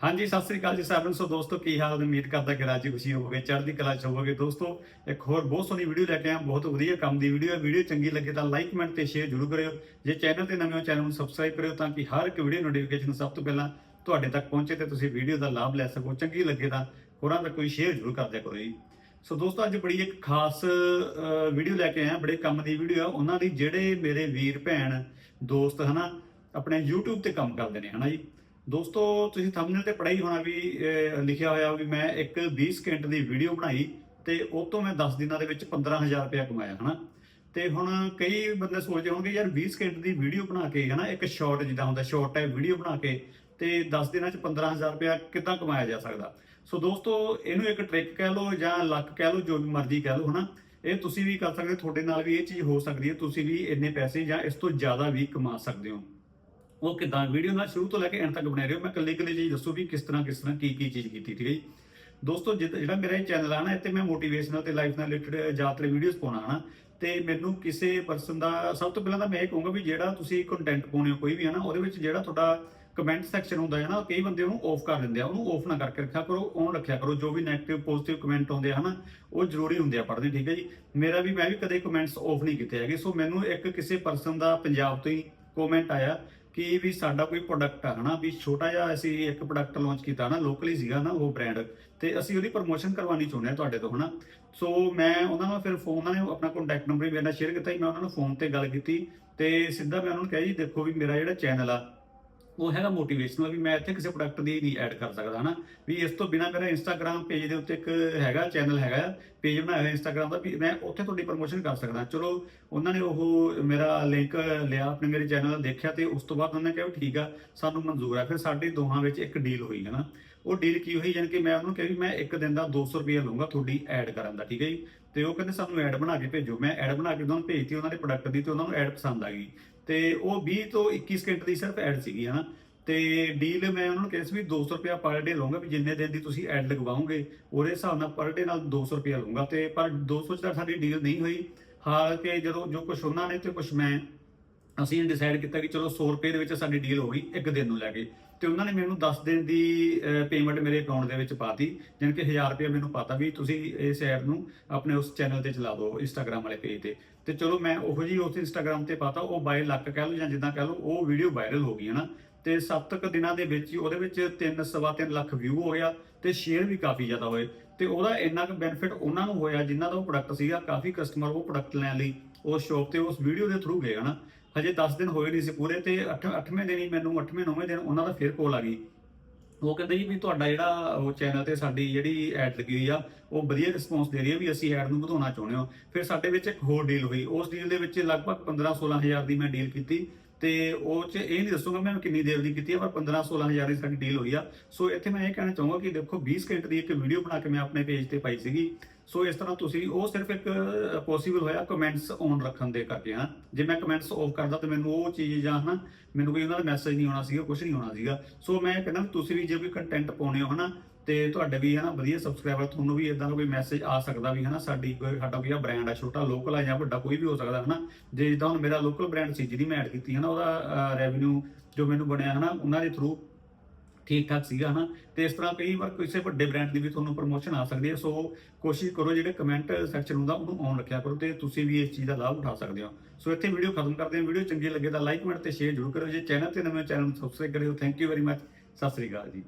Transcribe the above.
ਹਾਂਜੀ, ਸਤਿ ਸ੍ਰੀ ਅਕਾਲ ਜੀ ਸਾਰਿਆਂ ਨੂੰ। ਸੋ ਦੋਸਤੋ, ਕੀ ਹਾਲ ਹੈ ਉਮੀਦ ਕਰਦਾ ਕਿ ਰਾਜੀ ਖੁਸ਼ੀ ਹੋਵੋਗੇ, ਚੜ੍ਹਦੀ ਕਲਾ ਚ ਹੋਵੋਗੇ। ਦੋਸਤੋ, ਇੱਕ ਹੋਰ ਬਹੁਤ ਸੋਹਣੀ ਵੀਡੀਓ ਲੈ ਕੇ ਆਇਆ। ਬਹੁਤ ਵਧੀਆ ਕੰਮ ਦੀ ਵੀਡੀਓ ਹੈ। ਵੀਡੀਓ ਚੰਗੀ ਲੱਗੇ ਤਾਂ ਲਾਈਕ ਕਮੈਂਟ ਤੇ ਸ਼ੇਅਰ ਜ਼ਰੂਰ ਕਰਿਓ। ਜੇ ਚੈਨਲ ਤੇ ਨਵੇਂ ਹੋ ਚੈਨਲ ਨੂੰ ਸਬਸਕ੍ਰਾਈਬ ਕਰਿਓ ਤਾਂ ਕਿ ਹਰ ਇੱਕ ਵੀਡੀਓ ਨੋਟੀਫਿਕੇਸ਼ਨ ਸਭ ਤੋਂ ਪਹਿਲਾਂ ਤੁਹਾਡੇ ਤੱਕ ਪਹੁੰਚੇ ਤੇ ਤੁਸੀਂ ਵੀਡੀਓ ਦਾ ਲਾਭ ਲੈ ਸਕੋ। ਚੰਗੀ ਲੱਗੇ ਤਾਂ ਹੋਰਾਂ ਤੱਕ ਕੋਈ ਸ਼ੇਅਰ ਜ਼ਰੂਰ ਕਰ ਦਿਆ ਕਰੋ ਜੀ। ਸੋ ਦੋਸਤੋ, ਅੱਜ ਬੜੀ ਇੱਕ ਖਾਸ ਵੀਡੀਓ ਲੈ ਕੇ ਆਇਆ। ਬੜੇ ਕੰਮ ਦੀ ਵੀਡੀਓ ਆ ਉਹਨਾਂ ਦੀ ਜਿਹੜੇ ਮੇਰੇ ਵੀਰ ਭੈਣ, ਦੋਸਤ, ਹਨਾ, ਆਪਣੇ YouTube ਤੇ ਕੰਮ ਕਰਦੇ ਨੇ, ਹਨਾ ਜੀ। ਦੋਸਤੋ ਤੁਸੀਂ ਥੰਬਨੇਲ ਤੇ ਪੜ੍ਹਾਈ ਹੋਣਾ ਵੀ ਲਿਖਿਆ ਹੋਇਆ ਵੀ ਮੈਂ ਇੱਕ 20 ਸਕਿੰਟ ਦੀ ਵੀਡੀਓ ਬਣਾਈ ਤੇ ਉਹ ਤੋਂ ਮੈਂ 10 ਦਿਨਾਂ ਦੇ ਵਿੱਚ 15000 ਰੁਪਏ ਕਮਾਇਆ ਹਨਾ? ਤੇ ਹੁਣ ਕਈ ਬੰਦੇ ਸੋਚਦੇ ਹੋਣਗੇ ਯਾਰ 20 ਸਕਿੰਟ ਦੀ ਵੀਡੀਓ ਬਣਾ ਕੇ ਹਨਾ ਇੱਕ ਸ਼ਾਰਟ ਜਿੱਦਾਂ ਹੁੰਦਾ ਸ਼ਾਰਟ ਟਾਈਪ ਵੀਡੀਓ ਬਣਾ ਕੇ ਤੇ 10 ਦਿਨਾਂ ਚ 15000 ਰੁਪਏ ਕਿੱਦਾਂ ਕਮਾਇਆ ਜਾ ਸਕਦਾ? ਸੋ ਦੋਸਤੋ ਇਹਨੂੰ ਇੱਕ ਟ੍ਰਿਕ ਕਹਿ ਲਓ ਜਾਂ ਲੱਕ ਕਹਿ ਲਓ ਜੋ ਵੀ ਮਰਜ਼ੀ ਕਹਿ ਲਓ ਹਨਾ? ਇਹ ਤੁਸੀਂ ਵੀ ਕਰ ਸਕਦੇ ਹੋ, ਤੁਹਾਡੇ ਨਾਲ ਵੀ ਇਹ ਚੀਜ਼ ਹੋ ਸਕਦੀ ਹੈ ਤੁਸੀਂ ਵੀ ਇੰਨੇ ਪੈਸੇ ਜਾਂ ਇਸ ਤੋਂ ਜ਼ਿਆਦਾ ਵੀ ਕਮਾ ਸਕਦੇ ਹੋ। ਉਹ ਕਿਦਾਂ? ਵੀਡੀਓ ਨਾਲ ਸ਼ੁਰੂ ਤੋਂ ਲੈ ਕੇ ਐਂਡ ਤੱਕ ਬਣਾ ਰਹੇ। ਹੋ ਮੈਂ ਕੱਲੀ ਕੱਲੀ ਚੀਜ਼ ਦੱਸੋ ਵੀ ਕਿਸ ਤਰ੍ਹਾਂ ਕਿਸ ਤਰ੍ਹਾਂ ਕੀ ਕੀ ਚੀਜ਼ ਕੀਤੀ ਠੀਕ ਹੈ ਜੀ। ਦੋਸਤੋ, ਜਿੱਦ- ਜਿਹੜਾ ਮੇਰਾ ਇਹ ਚੈਨਲ ਆ ਨਾ, ਇੱਥੇ ਮੈਂ ਮੋਟੀਵੇਸ਼ਨਲ ਤੇ ਲਾਈਫ ਨਾਲ ਰਿਲੇਟਡ ਜ਼ਿਆਦਾਤਰ ਵੀਡੀਓਜ਼ ਪਾਉਣਾ ਹਨਾ। ਤੇ ਮੈਨੂੰ ਕਿਸੇ ਪਰਸਨ ਦਾ, ਸਭ ਤੋਂ ਪਹਿਲਾਂ ਤਾਂ ਮੈਂ ਇਹ ਕਹੂੰਗਾ ਵੀ ਜਿਹੜਾ ਤੁਸੀਂ ਕੰਟੈਂਟ ਪਾਉਣੇ ਹੋ ਕੋਈ ਵੀ ਹੈ ਨਾ ਉਹਦੇ ਵਿੱਚ ਜਿਹੜਾ ਤੁਹਾਡਾ ਕਮੈਂਟ ਸੈਕਸ਼ਨ ਹੁੰਦਾ ਹੈ ਨਾ ਕਈ ਬੰਦੇ ਉਹਨੂੰ ਆਫ ਕਰ ਦਿੰਦੇ ਆ। ਉਹਨੂੰ ਆਫ ਨਾ ਕਰਕੇ ਰੱਖਿਆ ਕਰੋ ਔਨ ਰੱਖਿਆ ਕਰੋ। ਜੋ ਵੀ 네ਗੇਟਿਵ ਪੋਜ਼ਿਟਿਵ ਕਮੈਂਟ ਆਉਂਦੇ ਆ ਹਨਾ, ਉਹ ਜ਼ਰੂਰੀ ਹੁੰਦੇ ਆ ਪੜ੍ਹਨੇ, ਠੀਕ ਹੈ ਜੀ। ਮੇਰਾ ਵੀ, ਮੈਂ ਵੀ ਕਦੇ ਕਮੈਂਟਸ ਆਫ ਨਹੀਂ ਕੀਤੇ ਹੈਗੇ। ਸੋ ਮੈਨੂੰ ਇੱਕ ਕਿਸੇ ਪਰਸਨ ਦਾ ਪੰਜਾਬ ਤੋਂ ਹੀ ਕਮੈਂਟ ਆਇਆ। ਕਿ ਵੀ ਸਾਡਾ ਕੋਈ ਪ੍ਰੋਡਕਟ ਆ ਹਨਾ, ਵੀ ਛੋਟਾ ਜਿਹਾ ਅਸੀਂ ਇੱਕ ਪ੍ਰੋਡਕਟ ਲਾਂਚ ਕੀਤਾ ਨਾ ਲੋਕਲੀ ਸੀਗਾ ਨਾ ਉਹ ਬ੍ਰਾਂਡ ਤੇ ਅਸੀਂ ਉਹਦੀ ਪ੍ਰੋਮੋਸ਼ਨ ਕਰਵਾਉਣੀ ਚਾਹੁੰਦੇ ਆ ਤੁਹਾਡੇ ਤੋਂ ਹਨਾ। ਸੋ ਮੈਂ ਉਹਨਾਂ ਨਾਲ ਫਿਰ ਫੋਨ ਉਹਨਾਂ ਨੇ ਆਪਣਾ ਕੰਟੈਕਟ ਨੰਬਰ ਵੀ ਮੇਰੇ ਨਾਲ ਸ਼ੇਅਰ ਕੀਤਾ, ਮੈਂ ਉਹਨਾਂ ਨੂੰ ਫੋਨ ਤੇ ਗੱਲ ਕੀਤੀ, ਤੇ ਸਿੱਧਾ ਮੈਂ ਉਹਨਾਂ ਨੂੰ ਕਿਹਾ ਜੀ, ਦੇਖੋ ਵੀ ਮੇਰਾ ਜਿਹੜਾ ਚੈਨਲ ਆ ਉਹ ਹੈਗਾ ਮੋਟੀਵੇਸ਼ਨਲ ਵੀ ਮੈਂ ਇੱਥੇ ਕਿਸੇ ਪ੍ਰੋਡਕਟ ਦੀ ਨਹੀਂ ਐਡ ਕਰ ਸਕਦਾ, ਹਨਾ? ਵੀ ਇਸ ਤੋਂ ਬਿਨਾ ਮੇਰਾ ਇੰਸਟਾਗ੍ਰam ਪੇਜ ਦੇ ਉੱਤੇ ਇੱਕ ਹੈਗਾ ਚੈਨਲ ਹੈਗਾ ਪੇਜ ਬਣਾਇਆ ਹੋਇਆ ਇੰਸਟਾਗ੍ਰam ਦਾ ਵੀ ਮੈਂ ਉੱਥੇ ਤੁਹਾਡੀ ਪ੍ਰੋਮੋਸ਼ਨ ਕਰ ਸਕਦਾ। ਚਲੋ, ਉਹਨਾਂ ਨੇ ਉਹ ਮੇਰਾ ਲਿੰਕ ਲਿਆ ਆਪਣੇ ਮੇਰੇ ਚੈਨਲ ਦਾ ਦੇਖਿਆ ਤੇ ਉਸ ਤੋਂ ਬਾਅਦ ਉਹਨਾਂ ਨੇ ਕਿਹਾ ਵੀ ਠੀਕ ਆ, ਸਾਨੂੰ ਮਨਜ਼ੂਰ ਆ। ਫਿਰ ਸਾਡੇ ਦੋਹਾਂ ਵਿੱਚ ਇੱਕ ਡੀਲ ਹੋਈ ਹੈ ਨਾ ਉਹ ਡੀਲ ਕੀ ਹੋਈ ਯਾਨੀ ਕਿ ਮੈਂ ਉਹਨੂੰ ਕਿਹਾ ਵੀ ਮੈਂ ਇੱਕ ਦਿਨ ਦਾ 200 ਰੁਪਏ ਲਵਾਂਗਾ ਤੁਹਾਡੀ ਐਡ ਕਰਨ ਦਾ, ਠੀਕ ਹੈ ਜੀ? ਤੇ ਉਹ ਕਹਿੰਦੇ ਸਾਨੂੰ ਐਡ ਬਣਾ ਕੇ ਭੇਜੋ। ਮੈਂ ਐਡ ਬਣਾ ਕੇ ਉਹਨਾਂ ਨੂੰ ਭੇਜਤੀ, ਉਹਨਾਂ ਦੇ ਪ੍ਰੋਡਕਟ ਦੀ ਤੇ ਉਹਨਾਂ ਨੂੰ ਐਡ ਪਸੰਦ ਆ ਗਈ। ਤੇ ਉਹ 20 ਤੋਂ 21 ਸਕਿੰਟ ਦੀ ਸਿਰਫ ਐਡ ਸੀਗੀ, ਹਨਾ। ਤੇ ਡੀਲ ਮੈਂ ਉਹਨਾਂ ਨੂੰ ਕਿਹਾ ਸੀ ਵੀ 200 ਰੁਪਿਆ ਪਰ ਡੇ ਲਵਾਂਗਾ ਵੀ ਜਿੰਨੇ ਦਿਨ ਦੀ ਤੁਸੀਂ ਐਡ ਲਗਵਾਓਗੇ, ਉਹਦੇ ਹਿਸਾਬ ਨਾਲ ਪਰ ਡੇ ਨਾਲ 200 ਰੁਪਿਆ ਲਵਾਂਗਾ ਤੇ ਪਰ 200 ਚ ਤਾਂ ਸਾਡੀ ਡੀਲ ਨਹੀਂ ਹੋਈ। ਹਾਲਾਂਕਿ ਜਦੋਂ ਜੋ ਕੁਝ ਉਹਨਾਂ ਨੇ ਤੇ ਕੁਝ ਮੈਂ, ਅਸੀਂ ਡਿਸਾਈਡ ਕੀਤਾ ਕਿ ਚਲੋ 100 ਰੁਪਏ ਦੇ ਵਿੱਚ ਸਾਡੀ ਡੀਲ ਹੋ ਗਈ, ਇੱਕ ਦਿਨ ਨੂੰ ਲੈ ਕੇ। ਤੇ ਉਹਨਾਂ ਨੇ ਮੈਨੂੰ 10 ਦਿਨ ਦੀ ਪੇਮੈਂਟ ਮੇਰੇ ਅਕਾਊਂਟ ਦੇ ਵਿੱਚ ਪਾਤੀ, ਜਾਣੀ ਕਿ 1000 ਰੁਪਏ ਮੈਨੂੰ ਪਤਾ ਵੀ ਤੁਸੀਂ ਇਸ ਐਡ ਨੂੰ ਆਪਣੇ ਉਸ ਚੈਨਲ ਤੇ ਚਲਾ ਦਿਓ ਇੰਸਟਾਗ੍ਰam ਵਾਲੇ ਪੇਜ ਤੇ। ਤੇ ਚਲੋ ਮੈਂ ਉਹੋ ਜੀ ਉਸ ਇੰਸਟਾਗ੍ਰam ਤੇ ਪਾਤਾ, ਉਹ ਬਾਈ ਲੱਕ ਕਹਿ ਲਓ ਜਾਂ ਜਿੱਦਾਂ ਕਹਿ ਲਓ, ਉਹ ਵੀਡੀਓ ਵਾਇਰਲ ਹੋ ਗਈ, ਹਨਾ। ਤੇ 7 ਕੁ ਦਿਨਾਂ ਦੇ ਵਿੱਚ ਹੀ ਉਹਦੇ ਵਿੱਚ 3 ਸਵਾ ਤਿੰਨ ਲੱਖ ਵਿਊ ਹੋ ਗਿਆ ਤੇ ਸ਼ੇਅਰ ਵੀ ਕਾਫੀ ਜ਼ਿਆਦਾ ਹੋਏ। ਤੇ ਉਹਦਾ ਇੰਨਾ ਕੁ ਬੈਨੀਫਿਟ ਉਹਨਾਂ ਨੂੰ ਹੋਇਆ, ਜਿਨ੍ਹਾਂ ਦਾ ਉਹ ਪ੍ਰੋਡਕਟ ਸੀਗਾ, ਕਾਫੀ ਕਸਟਮਰ ਉਹ ਪ੍ਰੋਡਕਟ ਲੈਣ ਲਈ, ਉਸ ਸ਼ੌਪ ਤੇ ਉਸ ਵੀਡੀਓ ਦੇ ਥਰੂ ਗਏ, ਹਨਾ। ਹਜੇ 10 ਦਿਨ ਹੋਏ ਨਹੀਂ ਸੀ ਪੂਰੇ ਤੇ 8 8ਵੇਂ ਦਿਨ ਹੀ ਮੈਨੂੰ 8ਵੇਂ 9ਵੇਂ ਦਿਨ ਉਹਨਾਂ ਦਾ ਫਿਰ ਕੋਲ ਆ ਗਈ। ਉਹ ਕਹਿੰਦੇ ਜੀ ਵੀ ਤੁਹਾਡਾ ਜਿਹੜਾ ਉਹ ਚੈਨਲ ਤੇ ਸਾਡੀ ਜਿਹੜੀ ਐਡ ਲੱਗੀ ਹੋਈ ਆ, ਉਹ ਵਧੀਆ ਰਿਸਪੌਂਸ ਦੇ ਰਹੀ ਹੈ ਵੀ ਅਸੀਂ ਐਡ ਨੂੰ ਵਧਾਉਣਾ ਚਾਹੁੰਦੇ ਹਾਂ। ਫਿਰ ਸਾਡੇ ਵਿੱਚ ਇੱਕ ਹੋਰ ਡੀਲ ਹੋਈ। ਉਸ ਡੀਲ ਦੇ ਵਿੱਚ ਲਗਭਗ 15 16000 ਦੀ ਮੈਂ ਡੀਲ ਕੀਤੀ। ਤੇ ਉਹ ਚ ਇਹ ਨਹੀਂ ਦੱਸੂਗਾ ਮੈਂ ਕਿੰਨੀ ਦੇਰ ਦੀ ਕੀਤੀ ਹੈ ਪਰ 15 16000 ਦੀ ਸਾਡੀ ਡੀਲ ਹੋਈ ਆ। ਸੋ ਇੱਥੇ ਮੈਂ ਇਹ ਕਹਿਣਾ ਚਾਹੂੰਗਾ ਕਿ ਦੇਖੋ 20 ਸਕਿੰਟ ਦੀ ਇੱਕ ਵੀਡੀਓ ਬਣਾ ਕੇ ਮੈਂ ਆਪਣੇ ਪੇਜ ਤੇ ਪਾਈ ਸੀਗੀ। ਸੋ ਇਸ ਤਰ੍ਹਾਂ ਤੁਸੀਂ, ਉਹ ਸਿਰਫ ਇੱਕ ਪੋਸੀਬਲ ਹੋਇਆ ਕਮੈਂਟਸ ਔਨ ਰੱਖਣ ਦੇ ਕਰਕੇ, ਹਾਂ। ਜੇ ਮੈਂ ਕਮੈਂਟਸ ਆਫ ਕਰਦਾ ਤਾਂ ਮੈਨੂੰ ਉਹ ਚੀਜ਼ ਜਾਂ, ਹਨਾ, ਮੈਨੂੰ ਕੋਈ ਉਹਨਾਂ ਦਾ ਮੈਸੇਜ ਨਹੀਂ ਆਉਣਾ ਸੀਗਾ ਕੁਝ ਨਹੀਂ ਆਉਣਾ ਸੀਗਾ। ਸੋ ਮੈਂ ਕਹਿੰਦਾ, ਤੁਸੀਂ ਵੀ ਜੇ ਕੋਈ ਕੰਟੈਂਟ ਪਾਉਣੇ ਹੋ, ਹਨਾ ਤੇ ਤੁਹਾਡੇ ਵੀ ਹਨਾ ਵਧੀਆ ਸਬਸਕ੍ਰਾਈਬਰ ਤੁਹਾਨੂੰ ਵੀ ਇਦਾਂ ਦਾ ਕੋਈ ਮੈਸੇਜ ਆ ਸਕਦਾ ਵੀ ਹਨਾ ਸਾਡੀ ਕੋਈ ਸਾਡਾ ਕੋਈ ਬ੍ਰਾਂਡ ਆ, ਛੋਟਾ ਲੋਕਲ ਆ ਜਾਂ ਵੱਡਾ ਕੋਈ ਵੀ ਹੋ ਸਕਦਾ ਹਨਾ। ਜੇ ਜਿੱਦਾਂ ਹੁਣ ਮੇਰਾ ਲੋਕਲ ਬ੍ਰਾਂਡ ਸੀ ਜਿਹਦੀ ਮੈਂ ਐਡ ਕੀਤੀ ਹਨਾ, ਉਹਦਾ ਰੈਵਨਿਊ ਜੋ ਮੈਨੂੰ ਬਣਿਆ ਹਨਾ, ਉਹਨਾਂ ਦੇ ਥਰੂ ਠੀਕ ਠਾਕ ਸੀਗਾ ਹਨਾ। ਤੇ ਇਸ ਤਰ੍ਹਾਂ ਕਈ ਵਾਰ ਕਿਸੇ ਵੱਡੇ ਬ੍ਰਾਂਡ ਦੀ ਵੀ ਤੁਹਾਨੂੰ ਪ੍ਰੋਮੋਸ਼ਨ ਆ ਸਕਦੀ ਹੈ, ਸੋ ਕੋਸ਼ਿਸ਼ ਕਰੋ ਜਿਹੜੇ ਕਮੈਂਟ ਸੈਕਸ਼ਨ ਹੁੰਦਾ ਉਹਨੂੰ ਔਨ ਰੱਖਿਆ ਕਰੋ ਤੇ ਤੁਸੀਂ ਵੀ ਇਸ ਚੀਜ਼ ਦਾ ਲਾਭ ਉਠਾ ਸਕਦੇ ਹੋ। ਸੋ ਇੱਥੇ ਵੀਡੀਓ ਖਤਮ ਕਰਦੇ ਹਾਂ। ਵੀਡੀਓ ਚੰਗੀ ਲੱਗੇ ਤਾਂ ਲਾਈਕ ਕਮੈਂਟ ਤੇ ਸ਼ੇਅਰ ਜ਼ਰੂਰ ਕਰੋ ਜੇ ਚੈਨਲ ਤੇ ਨਵੇਂ ਚੈਨਲ ਨੂੰ ਸਬਸਕ੍ਰਾਈਬ ਕਰਿਓ। Thank you very much Sat Sri ਅਕਾਲ ਜੀ।